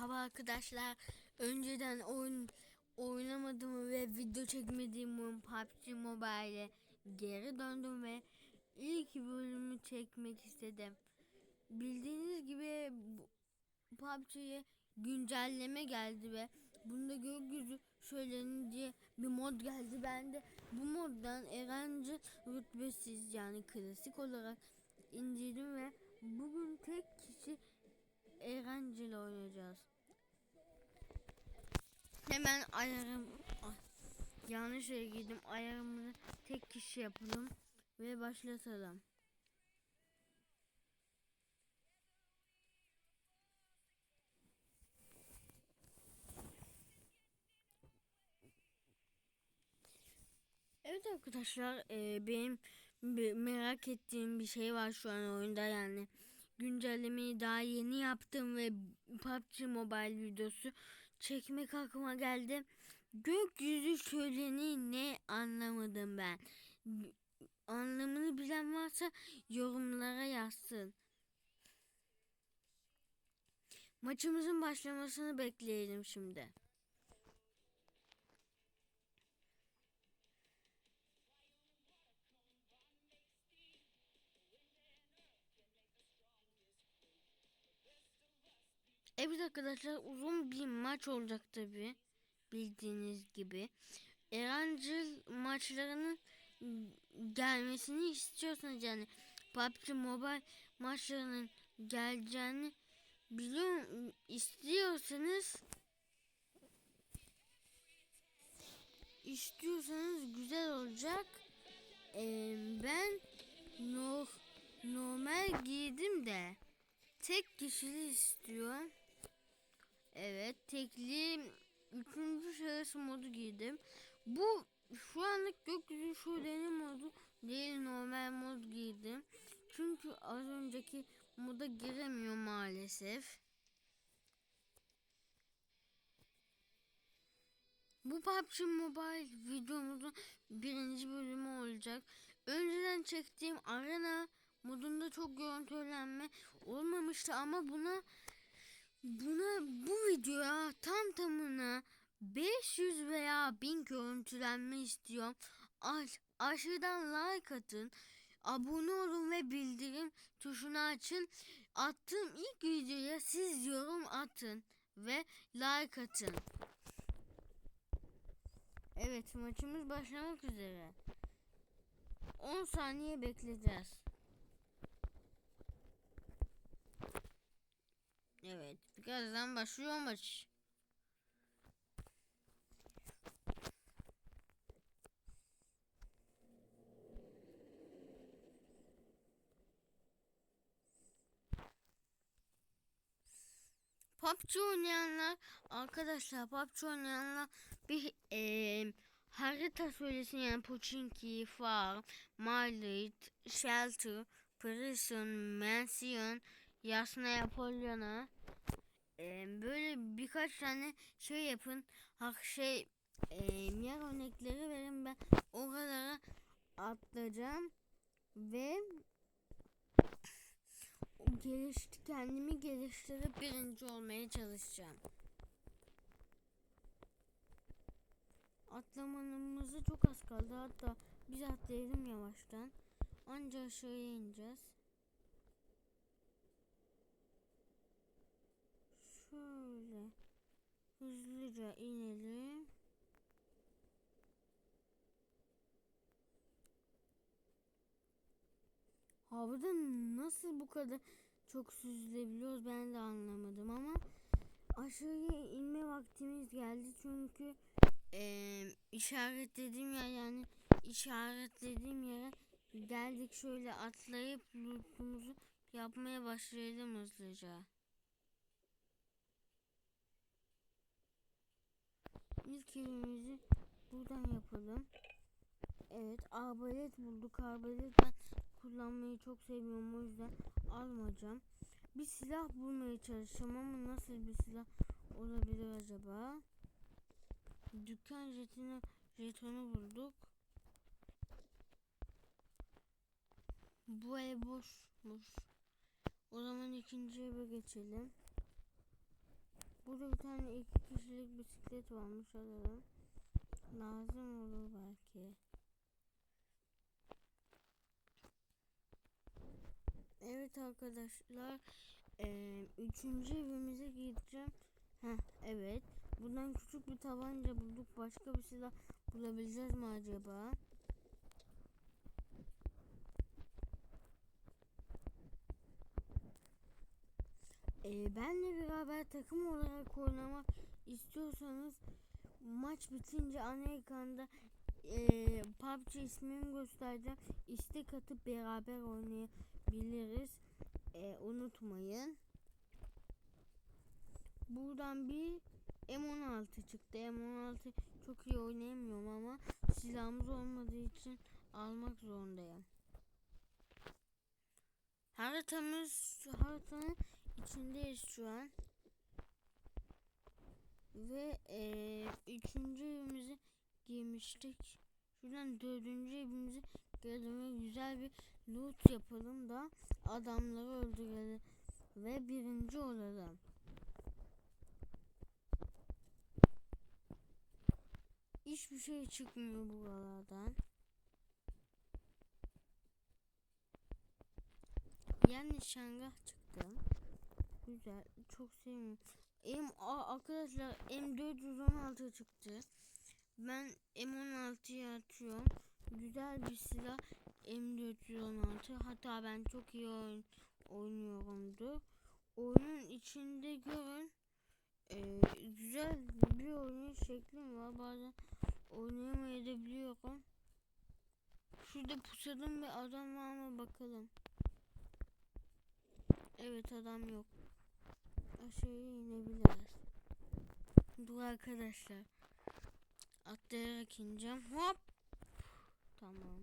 Merhaba arkadaşlar. Önceden oyun oynamadığım ve video çekmediğim oyun PUBG Mobile'e geri döndüm ve ilk bölümü çekmek istedim. Bildiğiniz gibi PUBG'ye güncelleme geldi ve bunda gökyüzü şöleni diye bir mod geldi. Ben de bu moddan Erenci rütbesiz yani klasik olarak indirdim ve bugün Hemen ayarım Ay, yanlış yere girdim. Ayarımızı tek kişi yapalım ve başlatalım. Evet arkadaşlar e, benim merak ettiğim bir şey var şu an oyunda yani güncellemeyi daha yeni yaptım ve PUBG Mobile videosu çekmek aklıma geldi. Gökyüzü şöleni ne anlamadım ben. Anlamını bilen varsa yorumlara yazsın. Maçımızın başlamasını bekleyelim şimdi. Evet arkadaşlar uzun bir maç olacak tabi bildiğiniz gibi. Erancıl maçlarının gelmesini istiyorsanız yani PUBG Mobile maçlarının geleceğini biliyor istiyorsanız istiyorsanız güzel olacak. Ee, ben no, normal giydim de tek kişili istiyorum. Evet tekli üçüncü şahıs modu giydim. Bu şu anlık gökyüzü şöleni modu değil normal mod giydim. Çünkü az önceki moda giremiyor maalesef. Bu PUBG Mobile videomuzun birinci bölümü olacak. Önceden çektiğim arena modunda çok görüntülenme olmamıştı ama buna buna bu videoya tam tamına 500 veya 1000 görüntülenme istiyorum. Aş aşağıdan like atın. Abone olun ve bildirim tuşunu açın. Attığım ilk videoya siz yorum atın ve like atın. Evet maçımız başlamak üzere. 10 saniye bekleyeceğiz. Evet birazdan başlıyor maç. PUBG oynayanlar arkadaşlar PUBG oynayanlar bir eee harita söylesin yani Pochinki, Farm, Marlit, Shelter, Prison, Mansion, Yasna Apollon'a eee böyle birkaç tane şey yapın. Hak şey eee yer örnekleri verin ben oralara atlayacağım ve gelişti kendimi geliştirip birinci olmaya çalışacağım. Atlamanımıza çok az kaldı. Hatta biz atlayalım yavaştan. Anca aşağıya ineceğiz. Şöyle hızlıca inelim. Havada nasıl bu kadar çok süzülebiliyoruz ben de anlamadım ama aşağıya inme vaktimiz geldi çünkü e, işaretlediğim yer yani işaretlediğim yere geldik şöyle atlayıp lootumuzu yapmaya başlayalım hızlıca. İlk buradan yapalım. Evet arbalet bulduk. Arbalet ben kullanmayı çok seviyorum o yüzden almayacağım. Bir silah bulmaya çalışacağım ama nasıl bir silah olabilir acaba? Dükkan jetini, jetonu bulduk. Bu ev boşmuş. O zaman ikinci eve geçelim. Burada bir tane iki kişilik bisiklet varmış alalım. Lazım olur belki. Evet arkadaşlar. eee, üçüncü evimize gideceğim. Heh, evet. Buradan küçük bir tabanca bulduk. Başka bir silah bulabileceğiz mi acaba? Ee, benle beraber takım olarak oynamak istiyorsanız maç bitince ana ekranda e, PUBG ismimi göstereceğim. İstek atıp beraber oynayabiliriz. E, unutmayın. Buradan bir M16 çıktı. M16 çok iyi oynayamıyorum ama silahımız olmadığı için almak zorundayım. Haritamız haritanın içindeyiz şu an. Ve eee üçüncü evimizi girmiştik. Şuradan dördüncü evimizi geldim ve güzel bir loot yapalım da adamları öldürelim ve birinci olalım. Hiçbir şey çıkmıyor buralardan. Yani şangah çıktı. Güzel. Çok sevmiyorum. M arkadaşlar M416 çıktı. Ben M16'ya atıyorum. Güzel bir silah M416. Hatta ben çok iyi oyun oynuyorumdur. Oyunun içinde görün. Ee, güzel bir oyun şeklim var. Bazen oynayamayabiliyorum. Şurada pusadığım bir adam var mı bakalım. Evet adam yok. Aşağıya inebiliriz. Dur arkadaşlar. Atlayarak ineceğim. Hop. Tamam.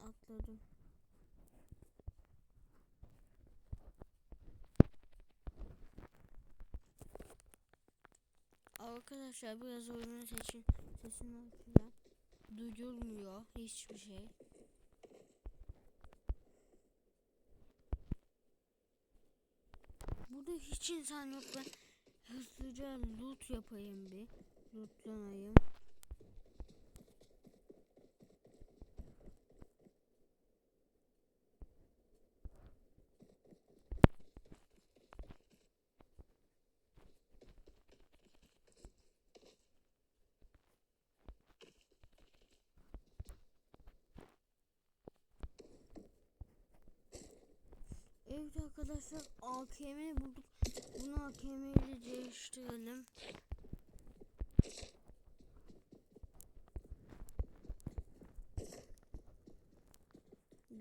Atladım. Arkadaşlar biraz oyunun seçin sesini açacağım. Duyulmuyor hiçbir şey. Burada hiç insan yok ben hızlıca loot yapayım bir. Lootlanayım. Evet arkadaşlar AKM bulduk. Bunu ile değiştirelim.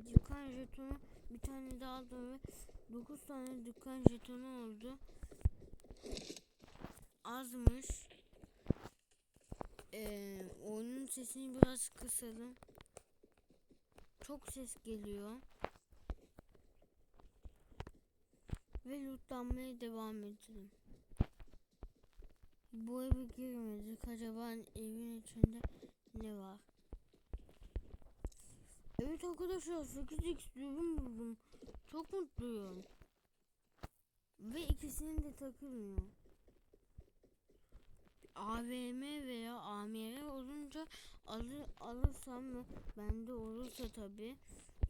Dükkan jetonu bir tane daha aldım ve 9 tane dükkan jetonu oldu. Azmış. Ee, oyunun sesini biraz kısalım. Çok ses geliyor. Ve lootlanmaya devam edelim. Bu eve girmedik. Acaba evin içinde ne var? Evet arkadaşlar 8x dürbün buldum. Çok mutluyum. Ve ikisinin de takılmıyor. AVM veya AMR olunca alır, alırsam mı bende olursa tabi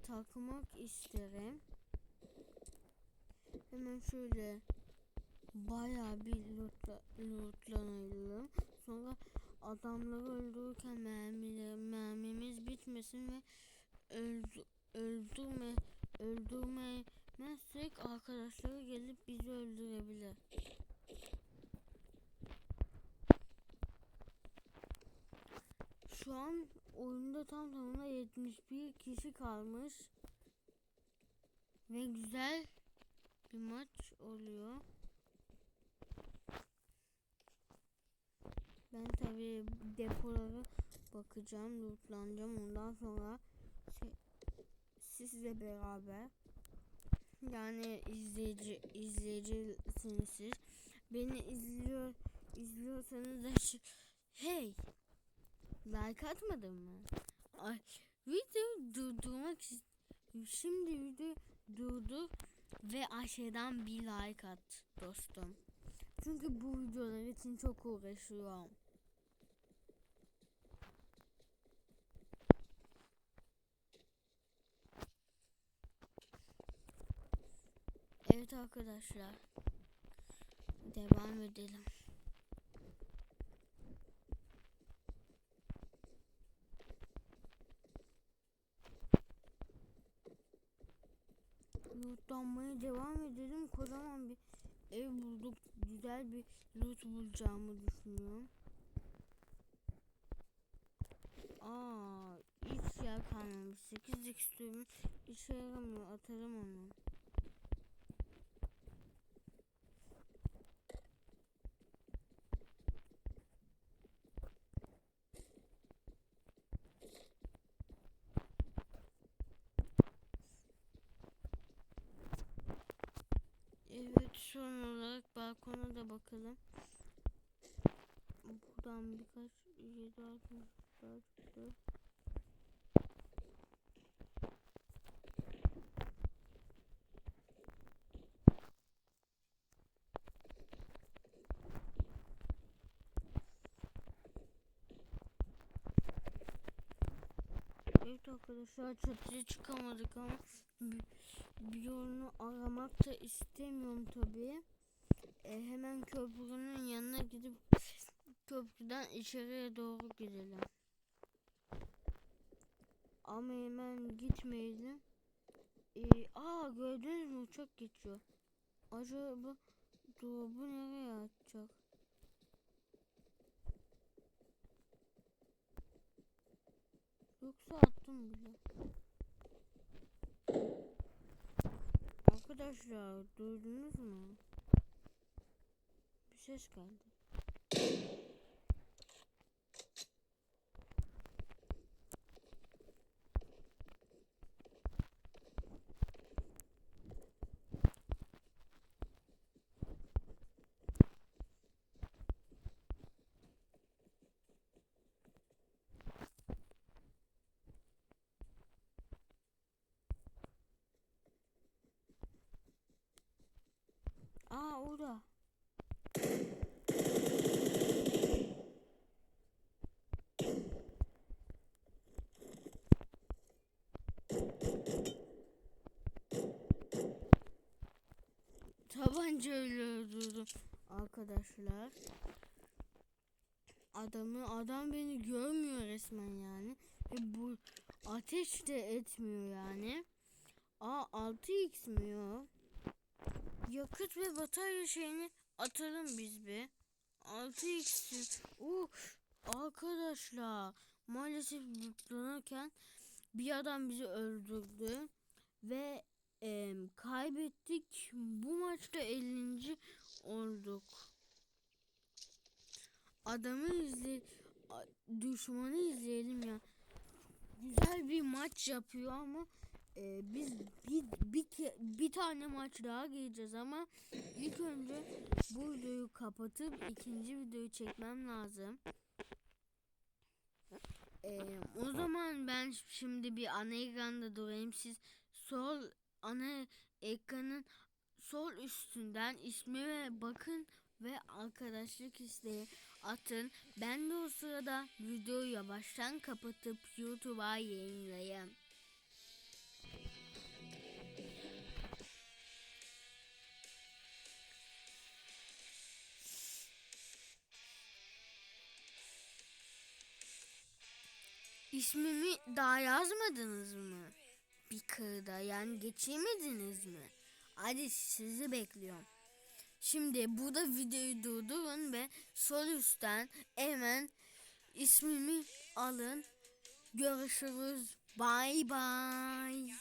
takmak isterim. Hemen şöyle bayağı bir lootla, lootlanalım. Sonra adamları öldürürken mermiler, mermimiz bitmesin ve öldü, öldürme öldürmezsek arkadaşları gelip bizi öldürebilir. Şu an oyunda tam tamına 71 kişi kalmış. Ve güzel bir maç oluyor. Ben tabii depolara bakacağım, lootlanacağım. Ondan sonra şey, sizle beraber yani izleyici izleyicisiniz siz. Beni izliyor izliyorsanız da hey like atmadın mı? Ay video durdurmak şimdi video durdur ve aşağıdan bir like at dostum. Çünkü bu videolar için çok uğraşıyorum. Evet arkadaşlar. Devam edelim. Lootlanmaya devam edelim. Kocaman bir ev bulduk. Güzel bir loot bulacağımı düşünüyorum. Aa, hiç yer kalmamış. 8 istiyorum. İşe yaramıyor. Atarım onu. Evet son olarak balkona da bakalım. Buradan birkaç 7 6 4 4 Evet arkadaşlar çatıya çıkamadık ama bir, yolunu aramak da istemiyorum tabii. E, hemen köprünün yanına gidip köprüden içeriye doğru gidelim. Ama hemen gitmeyelim. E, aa gördünüz mü uçak geçiyor. Acaba dolabı nereye atacak? Yoksa attım bile. Arkadaşlar duydunuz mu? Bir ses geldi. Aa orada. Tabancayla öldürdüm arkadaşlar. Adamı adam beni görmüyor resmen yani. Ve bu ateş de etmiyor yani. Aa 6x mi o? Yakıt ve batarya şeyini atalım biz bir. 6x. Uh, arkadaşlar maalesef yüklenirken bir adam bizi öldürdü ve e, kaybettik. Bu maçta 50. olduk. Adamı izle düşmanı izleyelim ya. Güzel bir maç yapıyor ama e, biz bir, bir, bir tane maç daha gireceğiz ama ilk önce bu videoyu kapatıp ikinci videoyu çekmem lazım. E, o zaman ben şimdi bir ana ekranda durayım. Siz sol ana ekranın sol üstünden ismime bakın ve arkadaşlık isteği atın. Ben de o sırada videoyu yavaştan kapatıp YouTube'a yayınlayayım. İsmimi daha yazmadınız mı? Bir kırda yani geçirmediniz mi? Hadi sizi bekliyorum. Şimdi burada videoyu durdurun ve sol üstten hemen ismimi alın. Görüşürüz. Bye bye.